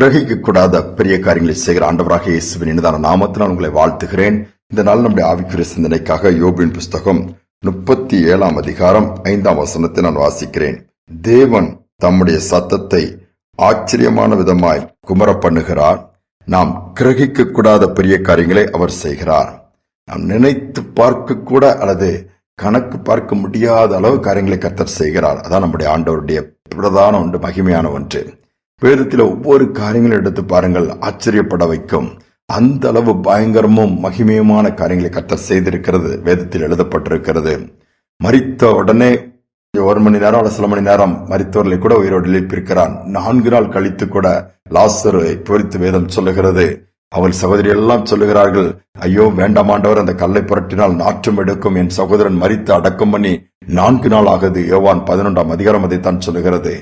கிரகிக்க கூடாத பெரிய காரியங்களை செய்கிற ஆண்டவராக இயேசுவின் இனிதான நாமத்தினால் உங்களை வாழ்த்துகிறேன். இந்த நாள் நம்முடைய ஆவிக்குரிய சிந்தனைக்காக யோபின் புஸ்தகம் முப்பத்தி ஏழாம் அதிகாரம் ஐந்தாம் வசனத்தை நான் வாசிக்கிறேன். தேவன் தம்முடைய சத்தத்தை ஆச்சரியமான விதமாய் குமர பண்ணுகிறார் நாம் கிரகிக்க கூடாத பெரிய காரியங்களை அவர் செய்கிறார். நாம் நினைத்து பார்க்க கூட அல்லது கணக்கு பார்க்க முடியாத அளவு காரியங்களை கத்தர் செய்கிறார். அதான் நம்முடைய ஆண்டவருடைய பிரதான ஒன்று மகிமையான ஒன்று. வேதத்தில் ஒவ்வொரு காரியங்களும் எடுத்து பாருங்கள். ஆச்சரியப்பட வைக்கும். அந்த அளவு பயங்கரமும் மகிமையுமான காரியங்களை கத்தர் செய்திருக்கிறது. வேதத்தில் எழுதப்பட்டிருக்கிறது. மறித்த உடனே ஒரு மணி நேரம் அல்லது சில மணி நேரம் மரித்தவர்களை கூட உயிரோடு எழுப்பியிருக்கிறான். நான்கு நாள் கழித்து கூட லாசரை பொறித்து வேதம் சொல்லுகிறது. அவள் சகோதரி எல்லாம் சொல்லுகிறார்கள் ஐயோ வேண்டாமாண்டவர் அந்த கல்லை புரட்டினால் நாற்றம் எடுக்கும். என் சகோதரன் மறித்து அடக்கம் பண்ணி நான்கு நாள் ஆகுது. யோவான் பதினொன்றாம் அதிகாரம் அதைத்தான் சொல்லுகிறது.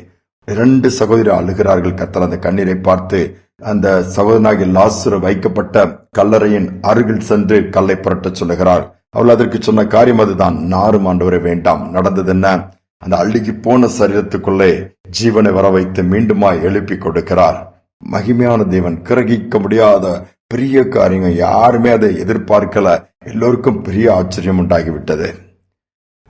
இரண்டு சகோதரி அழுகிறார்கள். கத்தர் அந்த கண்ணீரை பார்த்து அந்த சகோதரனாகி லாசுர வைக்கப்பட்ட கல்லறையின் அருகில் சென்று கல்லை புரட்டச் சொல்லுகிறார். அவள் அதற்கு சொன்ன காரியம் அதுதான். நாறு ஆண்டவரை வேண்டாம். நடந்தது என்ன? அந்த அழுகி போன சரீரத்துக்குள்ளே ஜீவனை வர வைத்து மீண்டுமாய் எழுப்பி கொடுக்கிறார். மகிமையான தேவன். கிரகிக்க முடியாத பெரிய காரியங்கள். யாருமே அதை எதிர்பார்க்கல. எல்லோருக்கும் பெரிய ஆச்சரியம் உண்டாகிவிட்டது.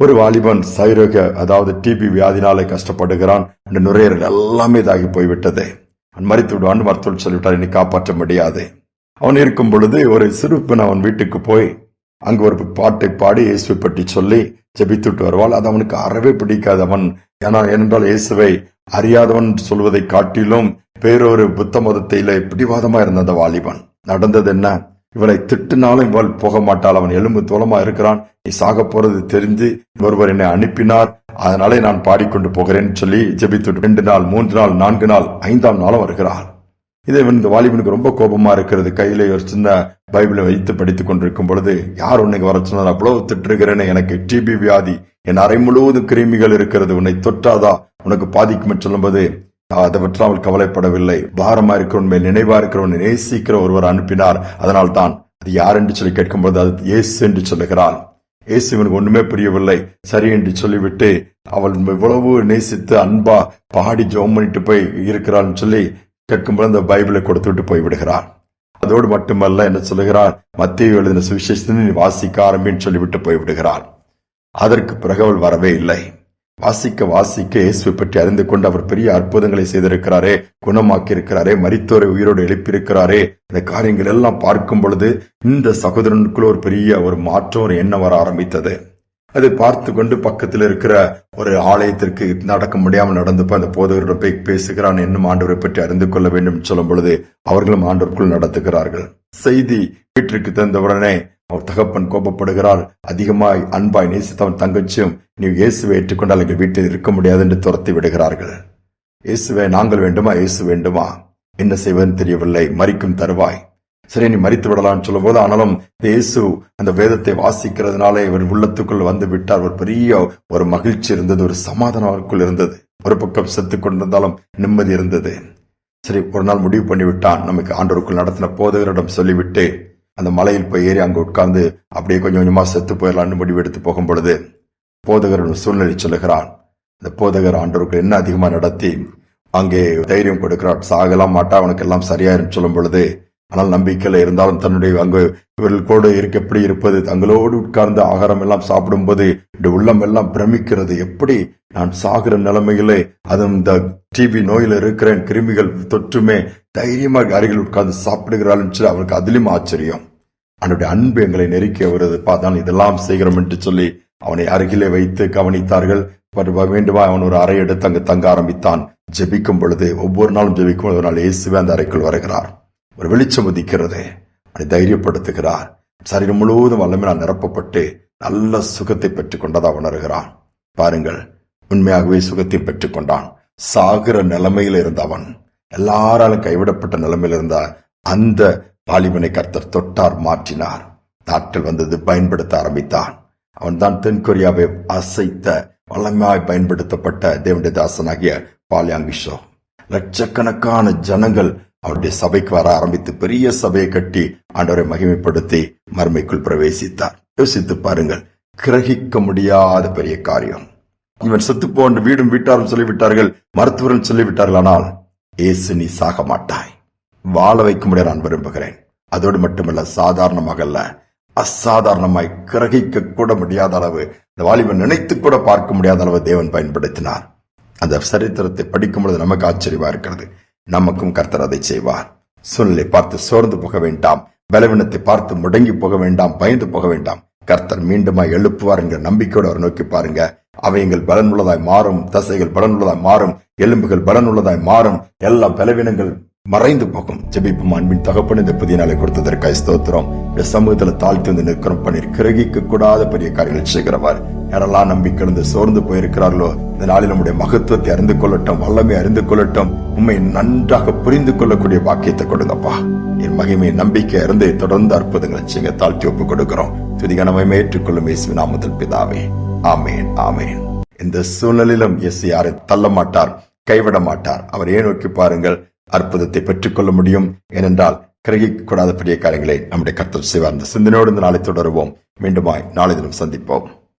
ஒரு வாலிபன் சைரோக அதாவது டிபி வியாதினாலே கஷ்டப்படுகிறான் அந்த நுரையீரல் எல்லாமே இதாகி போய்விட்டது. அவன் மறித்து விடுவான் மருத்துவர் சொல்லிவிட்டார் இனி காப்பாற்ற முடியாது. அவன் இருக்கும் பொழுது ஒரு சிறுப்பன் அவன் வீட்டுக்கு போய் அங்கு ஒரு பாட்டை பாடி இயேசுவை பற்றி சொல்லி ஜெபித்துட்டு வருவாள். அது அவனுக்கு அறவே பிடிக்காது அவன். ஏன்னா ஏனென்றால் இயேசுவை அறியாதவன் சொல்வதை காட்டிலும் வேறொரு புத்த மதத்திலே பிடிவாதமா இருந்த அந்த வாலிபன். நடந்தது என்ன? இவளை திட்டினாலும் இவள் போக மாட்டாள் அவன் எலும்பு தோலமா இருக்கிறான். நீ சாக போறது தெரிந்து ஒருவர் என்னை அனுப்பினார். அதனாலே நான் பாடிக்கொண்டு போகிறேன்னு சொல்லி ஜெபித்து ரெண்டு நாள் மூன்று நாள் நான்கு நாள் ஐந்தாம் நாளும் வருகிறாள். இதை இந்த வாலிபனுக்கு ரொம்ப கோபமா இருக்கிறது. கையில ஒரு சின்ன பைபிளை வைத்து படித்துக் கொண்டிருக்கும் பொழுது யார் உன்னை வர சொன்னார்? அவ்வளவு திட்டிருக்கிறேன்னு எனக்கு டிபி வியாதி. என் அறை முழுவதும் கிருமிகள் இருக்கிறது. உன்னை தொட்டாதா? உனக்கு பாதிக்கும் சொல்லும்போது அதை பற்றி அவள் கவலைப்படவில்லை. பாரமா இருக்கிறவன் மேல் நினைவா இருக்கிறவன் நேசிக்கிற ஒருவர் அனுப்பினார். அதனால் தான் அது யார் என்று சொல்லி கேட்கும்போது அது இயேசு என்று சொல்லுகிறாள் இயேசு இவனுக்கு ஒண்ணுமே புரியவில்லை. சரி என்று சொல்லிவிட்டு அவள் இவ்வளவு நேசித்து அன்பா பாடி ஜோம் பண்ணிட்டு போய் இருக்கிறாள்னு சொல்லி கேட்கும்போது அந்த பைபிளை கொடுத்து விட்டு போய்விடுகிறார் அதோடு மட்டுமல்ல என்ன சொல்லுகிறார்? மத்திய எழுதின சுவிசேஷத்தை நீ வாசிக்க ஆரம்பின்னு சொல்லிவிட்டு போய்விடுகிறாள் அதற்கு பிறகு அவள் வரவே இல்லை. வாசிக்க வாசிக்க இயேசுவை பற்றி அறிந்து கொண்டு அவர் பெரிய அற்புதங்களை செய்திருக்கிறாரே குணமாக்கி இருக்கிறாரே மரித்தோரை உயிரோடு எழுப்பியிருக்கிறாரே. இந்த காரியங்கள் எல்லாம் பார்க்கும் பொழுது இந்த சகோதரனுக்குள்ள ஒரு பெரிய ஒரு மாற்றம் ஒரு எண்ணம் வர ஆரம்பித்தது. அதை பார்த்து கொண்டு பக்கத்தில் இருக்கிற ஒரு ஆலயத்திற்கு நடக்க முடியாமல் நடந்து போய் அந்த போதகரிடம் போய் பேசுகிறான் என்னும் ஆண்டவரை பற்றி அறிந்து கொள்ள வேண்டும் சொல்லும் பொழுது அவர்களும் ஆண்டவருக்குள் நடத்துகிறார்கள். செய்தி வீட்டிற்கு தந்தவுடனே அவர் தகப்பன் கோபப்படுகிறார். அதிகமாய் அன்பாய் நேசித்தவன் தங்கச்சியும் நீ இயேசுவை ஏற்றுக்கொண்டால் எங்கள் வீட்டில் இருக்க முடியாது என்று துரத்தி விடுகிறார்கள். இயேசுவை நாங்கள் வேண்டுமா? இயேசு வேண்டுமா? என்ன செய்வதுன்னு தெரியவில்லை. மறிக்கும் தருவாய். சரி நீ மறித்து விடலாம்னு சொல்லும்போது ஆனாலும் இயேசு அந்த வேதத்தை வாசிக்கிறதுனால இவர் உள்ளத்துக்குள் வந்து விட்டார். ஒரு பெரிய ஒரு மகிழ்ச்சி இருந்தது ஒரு சமாதானம் அவருக்குள் இருந்தது. ஒரு பக்கம் செத்து கொண்டிருந்தாலும் நிம்மதி இருந்தது. சரி ஒரு நாள் முடிவு பண்ணிவிட்டான். நமக்கு ஆண்டோருக்குள் நடத்தின போதகரிடம் சொல்லிவிட்டு அந்த மலையில் போய் ஏறி அங்கே உட்கார்ந்து அப்படியே கொஞ்சம் கொஞ்சமாக செத்து போயிடலான்னு முடிவு எடுத்து போகும் பொழுது போதகர் சூழ்நிலை சொல்லுகிறான். அந்த போதகர் ஆண்டவர்கள் என்ன அதிகமாக நடத்தி அங்கே தைரியம் கொடுக்கிறார்? சாகலாம் மாட்டா அவனுக்கு எல்லாம் சரியாயிரும் சொல்லும் பொழுது ஆனால் நம்பிக்கையில் இருந்தாலும் தன்னுடைய அங்கு இவர்கள் கூட இருக்க எப்படி இருப்பது? தங்களோடு உட்கார்ந்து ஆகாரம் எல்லாம் சாப்பிடும்போது இந்த உள்ளம் எல்லாம் பிரமிக்கிறது. எப்படி நான் சாகிற நிலைமையிலே அதுவும் இந்த டிபி நோயில் இருக்கிறேன் கிருமிகள் தொற்றுமே தைரியமாக அருகில் உட்கார்ந்து சாப்பிடுகிறாள் சொல்லி அவருக்கு அதிலும் ஆச்சரியம். அவனுடைய அன்பு எங்களை நெருக்கி வருது. பார்த்தான் இதெல்லாம் செய்கிறோம் என்று சொல்லி அவனை அருகிலே வைத்து கவனித்தார்கள். வேண்டுமா அவன் ஒரு அறை எடுத்து அங்கு தங்க ஆரம்பித்தான். ஜெபிக்கும் பொழுது ஒவ்வொரு நாளும் ஜெபிக்கும் ஒரு நாள் இயேசுவே அந்த அறைக்குள் வருகிறார். ஒரு வெளிச்சம் உதிக்கிறது. அவனை தைரியப்படுத்துகிறார். சரீரம் முழுவதும் வல்லமையால் நிரப்பப்பட்டு நல்ல சுகத்தை பெற்றுக்கொண்டதா உணர்கிறான். பாருங்கள் உண்மையாகவே சுகத்தை பெற்றுக் கொண்டான். சாகிற நிலைமையில் இருந்த அவன் எல்லாராலும் கைவிடப்பட்ட நிலைமையில் இருந்த அந்த வாலிபனை கர்த்தர் தொட்டார் மாற்றினார். நாட்கள் வந்தது பயன்படுத்த ஆரம்பித்தான். அவன் தான் தென்கொரியாவை அசைத்த வல்லமையாய் பயன்படுத்தப்பட்ட தேவனுடைய தாசனாகிய பாலியாங்கிஷோ. லட்சக்கணக்கான ஜனங்கள் அவருடைய சபைக்கு வர ஆரம்பித்து பெரிய சபையை கட்டி ஆண்டவரை மகிமைப்படுத்தி மறுமைக்குள் பிரவேசித்தார். யோசித்து பாருங்கள் கிரகிக்க முடியாத பெரிய காரியம். இவன் செத்து போன்ற வீடும் வீட்டாரும் சொல்லிவிட்டார்கள் மருத்துவரும் சொல்லிவிட்டார்கள் ஆனால் ஏசு நீ சாக மாட்டாய் வாழ வைக்கும்படி நான் விரும்புகிறேன். அதோடு மட்டுமல்ல சாதாரணமாக அல்ல அசாதாரணமாய் கிரகிக்க கூட முடியாத அளவு இந்த வாலிபன் நினைத்து கூட பார்க்க முடியாத அளவு தேவன் பயன்படுத்தினார். அந்த சரித்திரத்தை படிக்கும் பொழுது நமக்கு ஆச்சரியமா இருக்கிறது. நமக்கும் கர்த்தர் அதை செய்வார். சூழ்நிலை பார்த்து சோர்ந்து போக வேண்டாம். பலவீனத்தை பார்த்து முடங்கி போக வேண்டாம். பயந்து போக வேண்டாம். கர்த்தர் மீண்டுமாய் எழுப்புவார் என்கிற நம்பிக்கையோடு அவர் நோக்கி பாருங்க. அவைகள் பலனுள்ளதாய் மாறும். தசைகள் பலனுள்ளதாய் மாறும். எலும்புகள் பலனுள்ளதாய் மாறும். எல்லா பலவீனங்கள் மறைந்து போகும். ஜெபிப்பும் அன்பின் தகப்பன் இந்த புதிய நாளை கொடுத்ததற்காக ஸ்தோத்திரம். இந்த சமூகத்துல தாழ்த்தி வந்து நிற்கிறோம். பண்ணி கிரகிக்க கூடாத பெரிய காரியங்கள் செய்கிறவர். யாரெல்லாம் நம்பிக்கை இழந்து சோர்ந்து போயிருக்கிறார்களோ இந்த நாளில் நம்முடைய மகத்துவத்தை அறிந்து கொள்ளட்டும் வல்லமை அறிந்து கொள்ளட்டும். உண்மை நன்றாக புரிந்து கொள்ளக்கூடிய பாக்கியத்தை கொடுங்கப்பா. என் மகிமை நம்பிக்கை இருந்து தொடர்ந்து அற்புதங்களை செய்ய தாழ்த்தி ஒப்பு கொடுக்கிறோம். துதிகனமே ஏற்றுக்கொள்ளும் இயேசு நாமத்தில் பிதாவே. ஆமேன் ஆமேன். இந்த சூழ்நிலையிலும் இயேசு யாரை தள்ள மாட்டார் கைவிட மாட்டார் அவர் ஏன் நோக்கி பாருங்கள்? அற்புதத்தை பெற்றுக்கொள்ள முடியும் ஏனென்றால் கிரகிக்கூடாத பெரிய காரியங்களை நம்முடைய கர்த்தர் செய்வார். இந்த சிந்தனையோடு இந்த நாளை தொடருவோம். மீண்டுமாய் நாளை தினம் சந்திப்போம்.